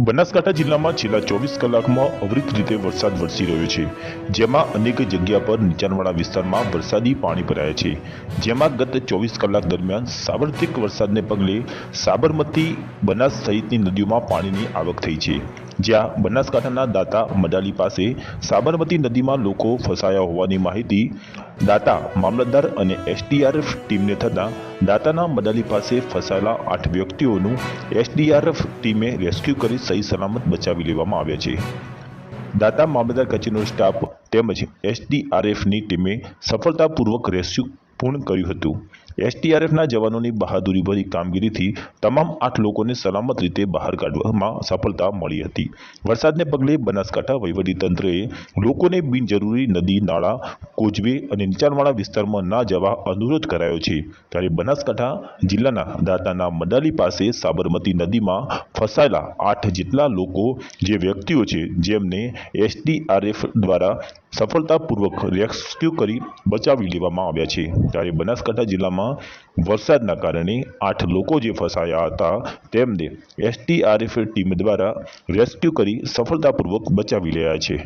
બનાસકાંઠા જિલ્લામાં છેલ્લા ચોવીસ કલાકમાં અવિરત રીતે વરસાદ વરસી રહ્યો છે. જેમાં અનેક જગ્યા પર નીચાણવાળા વિસ્તારમાં વરસાદી પાણી ભરાયા છે. જેમાં ગત ચોવીસ કલાક દરમિયાન સાર્વત્રિક વરસાદને પગલે સાબરમતી, બનાસ સહિતની નદીઓમાં પાણીની આવક થઈ છે. જ્યાં બનાસકાંઠાના દાતા મડાલી પાસે સાબરમતી નદીમાં લોકો ફસાયા હોવાની માહિતી દાતા, મામલતદાર અને એસડીઆરએફ ટીમને થતાં દાતાના મડાલી પાસે ફસાયેલા આઠ વ્યક્તિઓનું એસડીઆરએફ ટીમે રેસ્ક્યુ કરી સહી સલામત બચાવી લેવામાં આવ્યા છે. દાતા, મામલતદાર કચેરીનો સ્ટાફ તેમજ એસડીઆરએફની ટીમે સફળતાપૂર્વક રેસ્ક્યુ પૂર્ણ કર્યું હતું. એસડીઆરએફના જવાનોની બહાદુરીભરી કામગીરીથી તમામ આઠ લોકોને સલામત રીતે બહાર કાઢવામાં સફળતા મળી હતી. વરસાદને પગલે બનાસકાંઠા વહીવટીતંત્રએ લોકોને બિનજરૂરી નદી, નાળા કોચવે અને નીચાણવાળા વિસ્તારમાં ના જવા અનુરોધ કરાયો છે. ત્યારે બનાસકાંઠા જિલ્લાના દાતાના મડાલી પાસે સાબરમતી નદીમાં ફસાયેલા આઠ જેટલા લોકો, જે વ્યક્તિઓ છે, જેમને એસટીઆરએફ દ્વારા સફળતાપૂર્વક રેસ્ક્યુ કરી બચાવી લેવામાં આવ્યા છે. ત્યારે બનાસકાંઠા જિલ્લામાં વરસાદના કારણે આઠ લોકો જે ફસાયા હતા, તેમને એસટીઆરએફ ટીમ દ્વારા રેસ્ક્યુ કરી સફળતાપૂર્વક બચાવી રહ્યા છે.